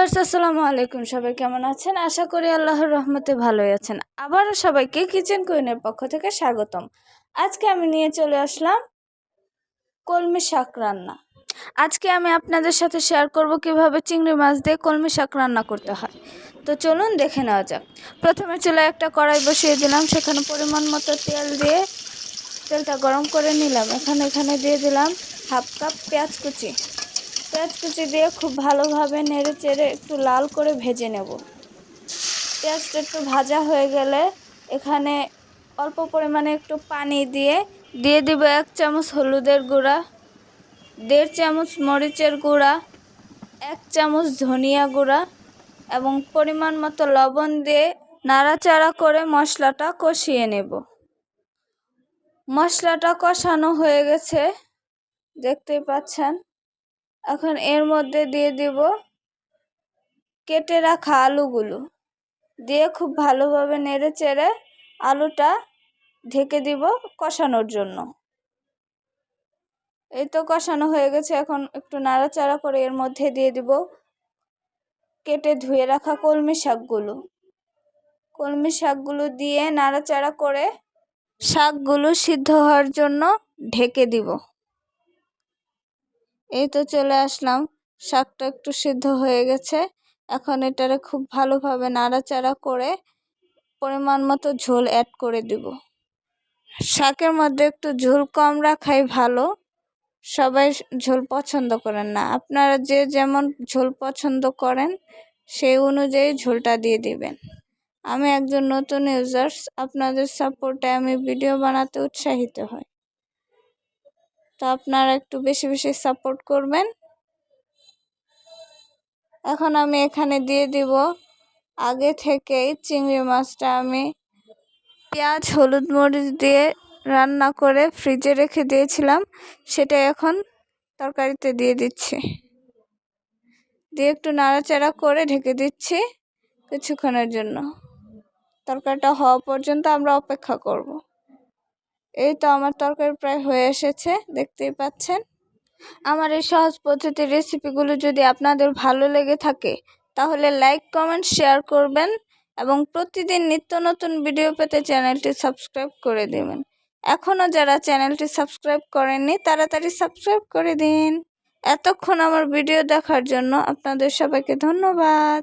Viewers, আসসালামু আলাইকুম। সবাই কেমন আছেন? আশা করি আল্লাহর রহমতে ভালোই আছেন। আবারও সবাইকে কিচেন কুইনের পক্ষ থেকে স্বাগতম। আজকে আমি নিয়ে চলে আসলাম কলমি শাক রান্না। আজকে আমি আপনাদের সাথে শেয়ার করব কীভাবে চিংড়ি মাছ দিয়ে কলমি শাক রান্না করতে হয়। তো চলুন দেখে নেওয়া যাক। প্রথমে চুলায় একটা কড়াই বসিয়ে দিলাম, সেখানে পরিমাণ মতো তেল দিয়ে তেলটা গরম করে নিলাম। এখানে এখানে দিয়ে দিলাম হাফ কাপ পেঁয়াজ কুচি। পেঁয়াজ কুচি দিয়ে খুব ভালোভাবে নেড়ে চেড়ে একটু লাল করে ভেজে নেব। পেঁয়াজটা একটু ভাজা হয়ে গেলে এখানে অল্প পরিমাণে একটু পানি দিয়ে দিয়ে দিব এক চামচ হলুদের গুঁড়া, দেড় চামচ মরিচের গুঁড়া, এক চামচ ধনিয়া গুঁড়া এবং পরিমাণ মতো লবণ দিয়ে নাড়াচাড়া করে মশলাটা কষিয়ে নেব। মশলাটা কষানো হয়ে গেছে, দেখতেই পাচ্ছেন। এখন এর মধ্যে দিয়ে দিব কেটে রাখা আলুগুলো। দিয়ে খুব ভালোভাবে নেড়ে চেড়ে আলুটা ঢেকে দিব কষানোর জন্য। এই তো কষানো হয়ে গেছে, এখন একটু নাড়াচাড়া করে এর মধ্যে দিয়ে দিব কেটে ধুয়ে রাখা কলমি শাকগুলো। কলমি শাকগুলো দিয়ে নাড়াচাড়া করে শাকগুলো সিদ্ধ হওয়ার জন্য ঢেকে দিব। এই তো চলে আসলাম। শাকটা একটু সিদ্ধ হয়ে গেছে। এখন এটারে খুব ভালোভাবে নাড়াচাড়া করে পরিমাণ মতো ঝোল অ্যাড করে দিব। শাকের মধ্যে একটু ঝোল কম রাখাই ভালো। সবাই ঝোল পছন্দ করেন না। আপনারা যে যেমন ঝোল পছন্দ করেন, সেই অনুযায়ী ঝোলটা দিয়ে দিবেন। আমি একজন নতুন ইউজার্স আপনাদের সাপোর্টে আমি ভিডিও বানাতে উৎসাহিত হই। তো আপনারা একটু বেশি বেশি সাপোর্ট করবেন। এখন আমি এখানে দিয়ে দিব। আগে থেকেই চিংড়ি মাছটা আমি পেঁয়াজ, হলুদ মরিচ দিয়ে রান্না করে ফ্রিজে রেখে দিয়েছিলাম। সেটা এখন তরকারিতে দিয়ে দিচ্ছি। দিয়ে একটু নাড়াচাড়া করে ঢেকে দিচ্ছি কিছুক্ষণের জন্য। তরকারিটা হওয়া পর্যন্ত আমরা অপেক্ষা করব। এই তো আমার তরকারি প্রায় হয়ে এসেছে, দেখতেই পাচ্ছেন। আমার এই সহজ পদ্ধতির রেসিপিগুলো যদি আপনাদের ভালো লেগে থাকে, তাহলে লাইক কমেন্ট শেয়ার করবেন এবং প্রতিদিন নিত্য নতুন ভিডিও পেতে চ্যানেলটি সাবস্ক্রাইব করে দেবেন। এখনও যারা চ্যানেলটি সাবস্ক্রাইব করেননি, তাড়াতাড়ি সাবস্ক্রাইব করে দিন। এতক্ষণ আমার ভিডিও দেখার জন্য আপনাদের সবাইকে ধন্যবাদ।